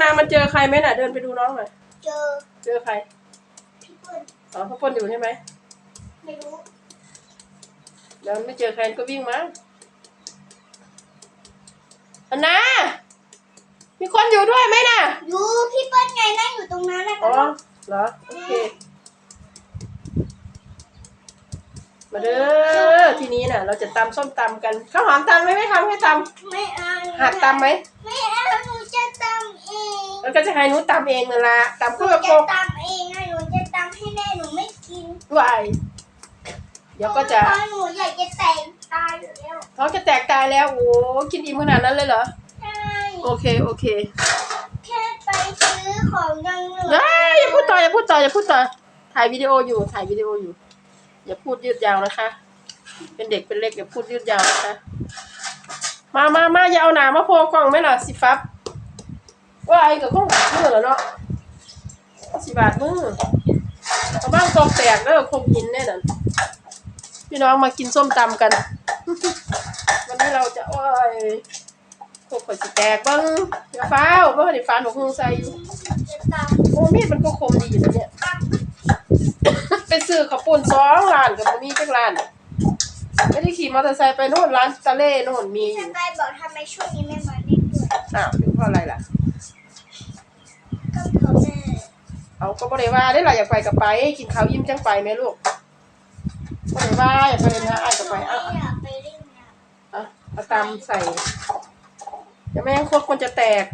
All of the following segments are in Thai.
นานๆมันเจอใครไหมน่ะ เดินไปดูน้องหน่อย เจอเจอใคร พี่เปิ้ลอ๋อพ่อปนอยู่ใช่ไหมไม่รู้เดี๋ยวไม่เจอใครก็วิ่งมาอันนามีคนอยู่ด้วยไหมน่ะ อยู่พี่เปิ้ลไงนั่งอยู่ตรงนั้นนะอ๋อ คะเหรอ โอเค มาเด้อ ทีนี้น่ะ เราจะตำส้มตำกัน ข้าวหอมตำไหมไม่ทำให้ตไม่เอาำหัดตำไหมไม่เอาหนูจะตำเอง แล้วก็จะให้หนูตำเองนั่นละตำหก็นูกระโคจะกตำเองนะหนูจะตำให้แม่หนูไม่กินวายเดี๋ยวก็จะเพราหนูอยากจะแต่งตายอยู่แล้วท้องจะแตกตายแล้วโอ้กินอิ่มขนาดนั้นเลยเหรอ ใช่โอเคโอเคแค่ไปซื้อของยังเหลือเฮ้ยอย่าพูดต่ออย่าพูดต่ออย่าพูดต่อถ่ายวิดีโออยู่ถ่ายวิดีโออยู่ อย่าพูดยืดยาวนะคะ เป็นเด็กเป็นเล็กอย่าพูดยืดยาวนะคะ มามามาอย่าเอาหนามาโพกล่องไหมล่ะสิฟับ ว่าไอ้กับข้องมือเหรอเนาะสิบาทมือเอาบ้างตอกแตกแล้วคงกินแน่นอนพี่น้องมากินส้มตำกัน วันนี้เราจะโอ้ยโคกข่อยสิแตกเบ้างอย่าฟ้าวเพราะว่าเดี๋ยวฟ้าหนูคงใส่อยู่จะตำโอ้มีดมันก็คมดีนะเนี่ยไปซื้อข้าวปุ้นสองร้านกับมีจักร้านไม่ได้ขี่มอเตอร์ไซค์ไปโน่นร้านตะเล่โน่นมีอสยู่กายบอกทำไมช่วงนี้ไม่มาเล่นด้วยอ้าวเป็นเพราะอะไรล่ะ ก็เพราะแม่ เอาก็บ่ได้ว่าได้ล่ะอยากไปกับไป กินข้าวยิ้มจังไปไหมลูกบ่ได้ว่าอยากไปนะอ้ายก็ไปไม่เอะอยากไปเล่นน้อะเอาตามใส่เดี๋ยวแม่งโคตรคนจะแตก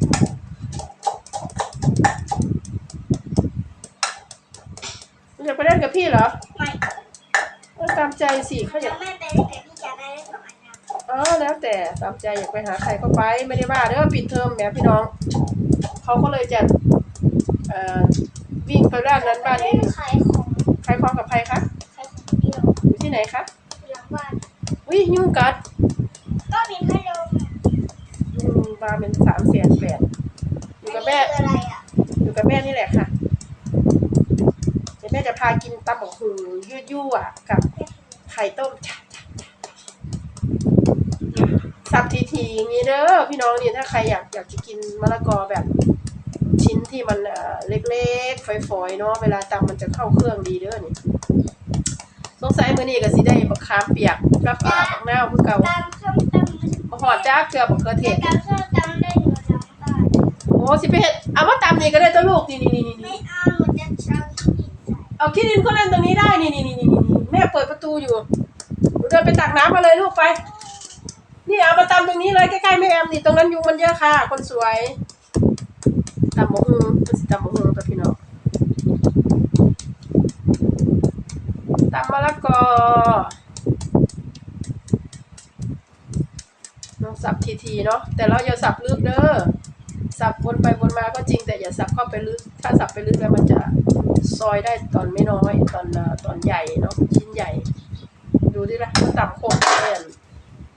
อยากไปเล่นกับพี่เหรอำไม่เออตามใจสิเขาอยากถ้าแม่ไปเล่นกับพี่จะได้เล่นสองอันนะอ๋อแล้วแต่ตามใจอยากไปหาใครก็ไปไม่ได้ว่าเด้อปิดเทอมแหมพี่น้องเขาก็เลยจะเอ่อ วิ่งไปด้านนั้นบ้านนี้เล่นขายของใครความกับใครคะขายของเดียวอยู่ที่ไหนคะหลังบ้านวิยุ่งกัดก็มีพัดลมอืมมาเป็นสามแสนแปดอยู่กับแม่อันนี้คืออะไรอะอยู่กับแม่นี่แหละค่ะเดี๋ยวแม่จะพากินตำบักหุ่งยืดยู่อะกับไข่ต้มสับทีๆอย่างนี้เด้อพี่น้องนี่ถ้าใครอยากอยากจะกินมะละกอแบบชิ้ นที่มันเอ่อเล็กๆ ฝอยๆ เนาะ เวลาตำมันจะเข้าเครื่องดีเด้อนี่ สงสัยมื้อนี้ก็สิได้บักขามเปียกกับอ่าบักนาวคือเก่าตามส้มตำมันบ่ฮอดจ้าเกลือบักเขือเทแต่ศตามส้มตำได้หนูหลังบ้านโอ้สิไปเฮ็ดเอามาตำนี่ก็ได้ตัวลูกนี่นี่นี่นี่ไม่นี่เอาหนูจะเช่าที่ดินใส่เอาขี้ดินก็เล่นตรงนี้ได้นี่นี่นี่นี่นี่แม่เปิดประตูอยู่หนูเดินไปตักน้ำมาเลยลูกไป นี่เอามาตำตรงนี้เลยใกล้ๆแม่แอมนี่ตรงนั้นยุงมันเยอะค่ะ คนสวย ตำหมกฮุงมันสิตำหมกฮุงกับพี่น้องตำมะละกอน้องสับทีๆเนาะแต่เราอย่าสับลึกเด้อสับวนไปวนมาก็จริงแต่อย่าสับเข้าไปลึก ถ้าสับไปลึกแล้วมันจะซอยได้ตอนไม่น้อยตอนตอนใหญ่เนาะชิ้นใหญ่ ดูดิละมันต่ำโคตรเลยอัน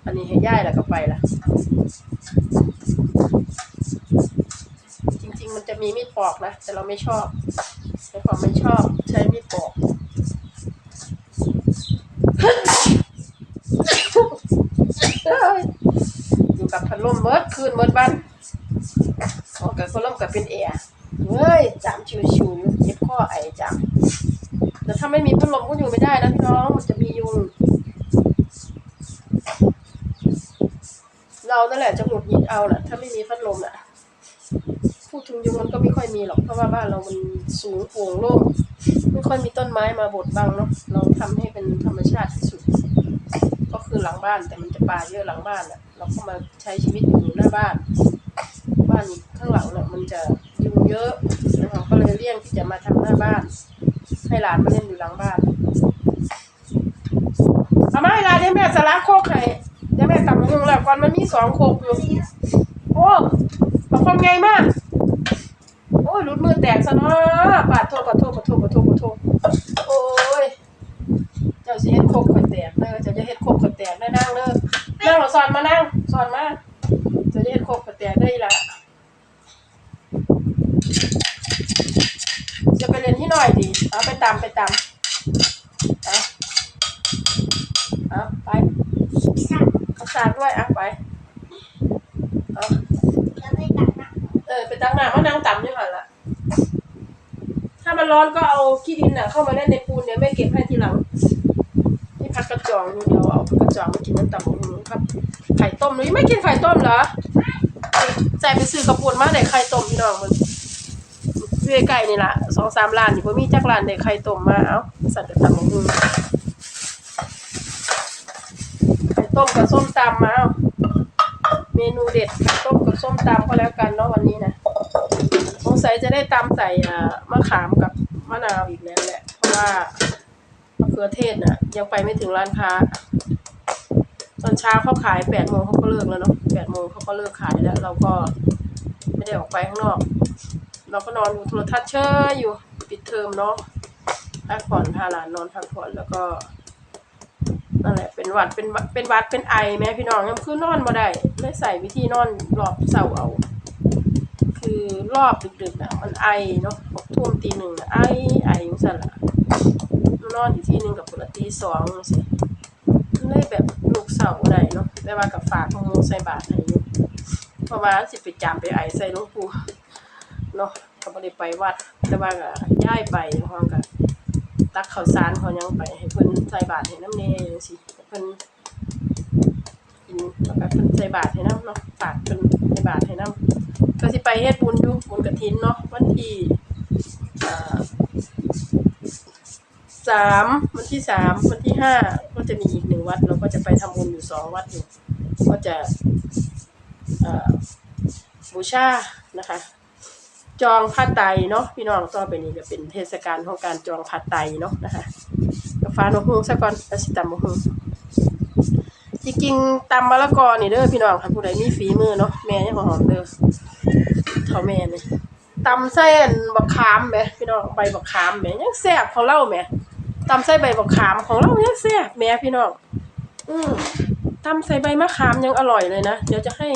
อันนี้ให้ย่ายแล้วก็ไปละ จริง ๆ มันจะมีมีดปอกนะ แต่เราไม่ชอบในความไม่ชอบใช้มีดปอกอยู่กับพัดลมเมิดคืนเมิดบ้านออกกับพัดลมกับเป็นแอร์เฮ้ยจามชิวๆเจ็บข้อไอจามแต่ถ้าไม่มีพัดลมก็อยู่ไม่ได้นะพี่น้องมันจะมียุงเรานั่นแหละจะหงุดหงิดเอาน่ะถ้าไม่มีพัดลมน่ะ พูดถึงยุงมันก็ไม่ค่อยมีหรอกเพราะว่าบ้านเรามันสูงโปร่งโล่งไม่ค่อยมีต้นไม้มาบดบังเนาะเราทำให้เป็นธรรมชาติที่สุด ก็คือหลังบ้านแต่มันจะป่าเยอะหลังบ้านน่ะเราก็มาใช้ชีวิตอยู่หน้าบ้าน บ้านข้างหลังเน่ะมันจะยุงเยอะนะคะก็เลยเลี่ยงที่จะมาทำหน้าบ้าน ให้หลานมาเล่นอยู่หลังบ้านเอามาให้หลานเดี๋ยแม่สละโคกให้เดี๋ยวแม่ตำหงแล้วก่อนมันมีสองโคกอยู่โอ้เอาความไงมาก รุดมือแตกซะเนาะปาดโทษปาดโทษปาดโทษปาดโทษปาดโทษโอ้ย เจ้าสิเฮ็ดโคกข่อยแตกเด้อเจ้าจะเฮ็ดโคกข่อยแตกได้อนั่งเด้อนั่งเราสอนมานั่งสอนมาเจ้าจะเฮ็ดโคกข่อยแตกได้ออีหล่ะจะไปเรียนที่หน่อยดิเอาไปตามไปตามเอาเอาไปสักเอาสากด้วยเอาไปเอาแล้วไปตักนะเอเออไปตั้งหน้ามานั่งต่ำอยู่หันละถ้า มันร้อนก็เอาขี้ดินน่ะเข้ามาเล่นในปูนเดี๋ยวแม่เก็บให้ทีหลังนี่ผักกระจองดูเดี๋ยวเอาผักกระจองมากินน้ำตำบักหุ่งครับไข่ต้มหนูยังไม่กินไข่ต้มเหรอใจไปซื้อกระปุนมาได้ไข่ต้มพี่น้องมันเรื่อยไก่นี่ละสองสามร้านนี่พ่มีจักร้านได้ไข่ต้มมาเอาสัตว์จะตำบักหุ่งไข่ต้มกับส้มตำมาเอาเมนูเด็ดไข่ต้มกับส้มตำก็แล้วกันเนาะวันนี้นะสงสัยจะได้ตำใส่อ่า มะขามกับมะนาวอีกแล้วแหละ เพราะว่ามะเขือเทศน่ะ ยังไปไม่ถึงร้านค้า ตอนเช้าเขาขายแปดโมงเขาก็เลิกแล้วเนาะแปดโมงเขาก็เลิกขายแล้ว เราก็ไม่ได้ออกไปข้างนอก เราก็นอนดูโทรทัศน์เชยอยู่ปิดเทอมเนาะพักผ่อนพาหลานนอนพักผ่อนแล้วก็นั่นแหละเป็นหวัดเป็นเป็นวัดเป็นไอแม่พี่น้องยังคือนอนมาได้เลยใส่วิธีนอนรอบเสาเอา คือรอบดึกๆอะมันไอเนาะหกทุ่มตีหนึ่งนะไอไออย่งสั่นละนอนอีกที่หนึ่งกับปกติสองสิเลยแบบลูกเสาได้เนาะแต่ว่ากับฝากของมูใส่บาตรให้อยู่เพราะว่าสิไปจำไปไอใส่หลวงปู่เนาะก็บ่ได้ไปวัดแต่ว่าก็ย้ายไปห้องก็ตักข้าวสารเขายังไปให้เพิ่นใส่บาตรให้น้ำแน่จังซี่ให้เพิ่นกินแล้วก็เพิ่นใส่บาตรให้น้ำเนาะฝากเพิ่นใส่บาตรให้น้ำ ก็สิไปเฮ็ดบุญอยู่บุญกฐินเนาะวันที่สามวันที่สามวันที่ห้าก็จะมีอีกหนึ่งวัด เราก็จะไปทำบุญอยู่สองวัดอยู่ ก็จะบูชานะคะ จองผ้าไตเนาะพี่น้องต่อไปนี้จะเป็นเทศกาลของการจองผ้าไตเนาะนะคะกาฟ้าโนฮูซะก่อนแล้วสิตำมะฮุงจริงๆตำมะละกอนี่เด้อพี่น้องค่ะผู้ใดมีฝีมือเนาะแม่ยังหอมเด้อ เท่าแม่เนี่ยตำเส้นบักขามแหมพี่น้องใบบักขามแหมยังแซ่บของเราแหมตำใส่ใบบักขามของเราเนี่ยแซ่บแม่พี่น้องอืมตำใส่ใบมะขามยังอร่อยเลยนะเดี๋ยวจะให้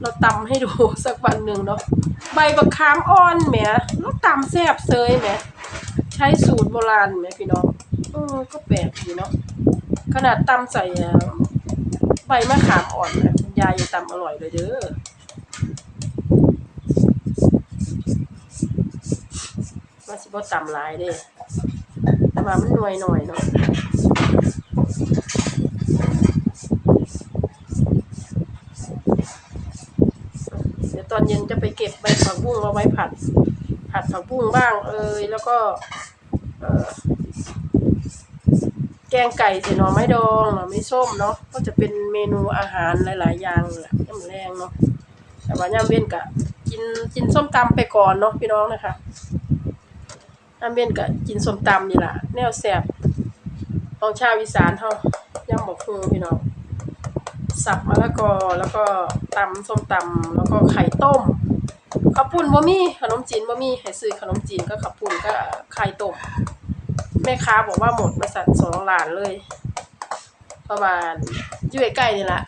เราตำให้ดูสักวันหนึ่งเนาะใบบักขามอ่อนแหมแล้วตำแซ่บเซยแหมใช้สูตรโบราณแหมพี่น้องเออก็แปลกดีเนาะขนาดตำใส่ใบมะขามอ่อนนะคุณยายยังตำอร่อยเลยเด้อ ว่าสิ บ่ตำหลายเด้แต่ว่ามันหน่วยหน่อยเนาะเดี๋ยวตอนเย็นจะไปเก็บใบผักบุ้งมาไว้ผัด ผัดผักบุ้งบ้างเอยแล้วก็แกงไก่ใส่หน่อไม้ดองหน่อไม้ส้มเนาะก็จะเป็นเมนูอาหารหลาย ๆ อย่างแหละย่ำแรงเนาะแต่ว่าย่ำเว้นกะกินกินส้มตำไปก่อนเนาะพี่น้องนะคะ น้ำเบนก็กินส้มตำนี่ล่ะ แนวแซ่บของชาวอีสานเฮาย่ำบอกคือพี่น้องสับมะละกอแล้วก็ตำส้มตำแล้วก็ไข่ต้มข้าวปุ้นบ่มีขนมจีนบ่มีให้ซื้อขนมจีนก็ข้าวปุ้นก็ไข่ต้มแม่ค้าบอกว่าหมดบริษัทสองล้านเลย ประมาณอยู่ใกล้ๆนี่ละ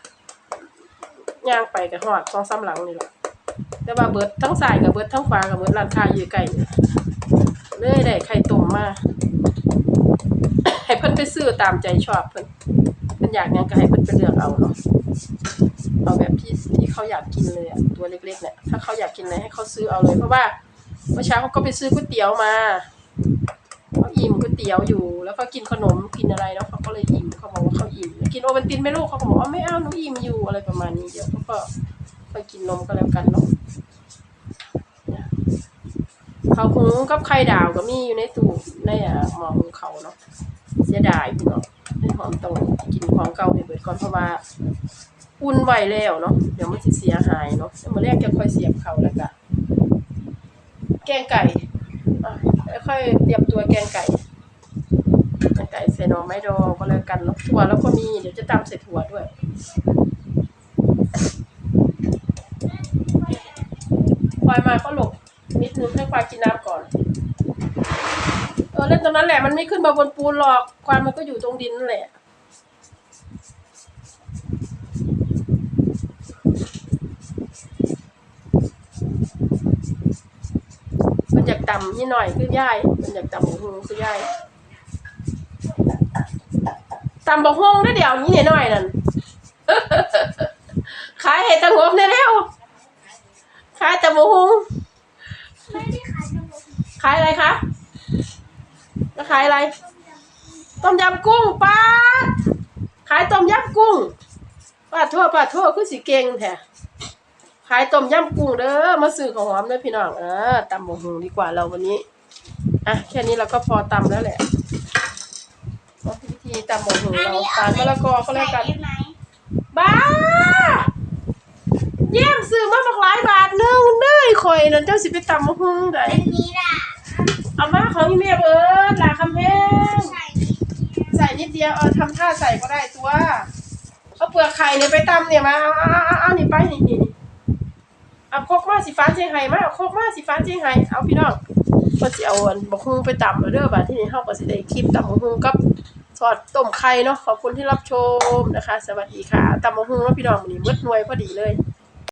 ย่างไปก็ฮอดสองสามหลังนี่แหละแต่ว่าเบิดทั้งซ้ายกับเบิดทั้งขวากับเบิดร้านค้าอยู่ใกล้นี่ล่ะ เลยได้ไข่ต้มมา ให้เพิ่นไปซื้อ ตามใจชอบเพิ่นเพิ่นอยากยังก็ให้เพิ่นไปเลือกเอาเนาะเอาแบบที่ที่เขาอยากกินเลยอะตัวเล็กๆเนี่ยถ้าเขาอยากกินอะไรให้เขาซื้อเอาเลยเพราะว่าเมื่อเช้าเขาก็ไปซื้อก๋วยเตี๋ยวมาเขาอิ่มก๋วยเตี๋ยวอยู่ แล้วก็กินขนมกินอะไรแล้วเขาก็เลยอิ่มเขาบอกว่าเขาอิ่มกินโอวัลตินไหมลูกเขาบอกว่าไม่เอาหนูอิ่มอยู่อะไรประมาณนี้เดี๋ยวเขาก็ไปกินนมก็แล้วกันเนาะเขาวหุงกับไข่ดาวก็มีอยู่ในตู้ในอะหม้อหุงเขาเนาะ เสียดายพี่น้องให้หอมต้องกินของเก่าให้เบิดก่อนเพราะว่าอุ่นไว้แล้วเนาะเดี๋ยวมันสิเสียหายเนาะแล้วมื้อแรกจะค่อยเสียบเขาแล้วก็แกงไก่ค่อยเตรียมตัวแกงไก่แกงไก่ใส่หน่อไม้ดองก็แล้วกันเนาะถั่วแล้วก็มีเดี๋ยวจะตำใส่ถั่วด้วยควายมาก็หลบนิดนึงให้ควายกินน้ำก่อน เออเล่นตรงนั้นแหละมันไม่ขึ้นมาบนปูนหรอกควายมันก็อยู่ตรงดินนั่นแหละมันอยากต่ำนิดหน่อยคือย่ายมันอยากต่ำบกฮงคือย่ายต่ำบกฮงได้เดี๋ยวนี้หน่อยนั่นขายเห็ดตะงบได้แล้วขขายแต่หมูหุงไม่ได้ขายขนมขายอะไรคะ แล้วขายอะไร ต้มยำกุ้งป้าดขายต้มยำกุ้งป้าดทั่วป้าดทั่วคือสิเก่งแท้ขายต้มยำกุ้งเด้อมาซื้อของหอมเด้อพี่น้องเออตำหมูหุงดีกว่าเราวันนี้อะแค่นี้เราก็พอตำแล้วแหละเอาวิธีตำหมูหุงเราตาลมะละกอก็แล้วกันใส่ได้ไหมบ้าเยี่ยมซื้อมาบักหลายบาทหนึงเด้ยข่อยนั่นเจ้าสิไปตำมะฮุงได้อันนี้ล่ะ เอามาของอีเมียเบิร์ดหลาคำแพงใส่ใส่นิดเดียวเออทำท่าใส่ก็ได้ตัวเอาเปลือกไข่เนี่ยไปตำเนี่ยมาเอาเอาเอาเอาเอานี่ไปนี่นี่นี่เอาโคกมาสีฟ้าเชียงไห้มาเอาโคกมาสีฟ้าเชียงไห้เอาพี่น้องก็สิเอาบักฮุงไปตำเอาเด้อบาที่นี่เฮาก็สิได้คลิปตำบักฮุงกับทอดต้มไข่เนาะขอบคุณที่รับชมนะคะ สวัสดีค่ะตำบักฮุงแล้วพี่น้องมื้อนี้หมดหน่วยพอดีเลย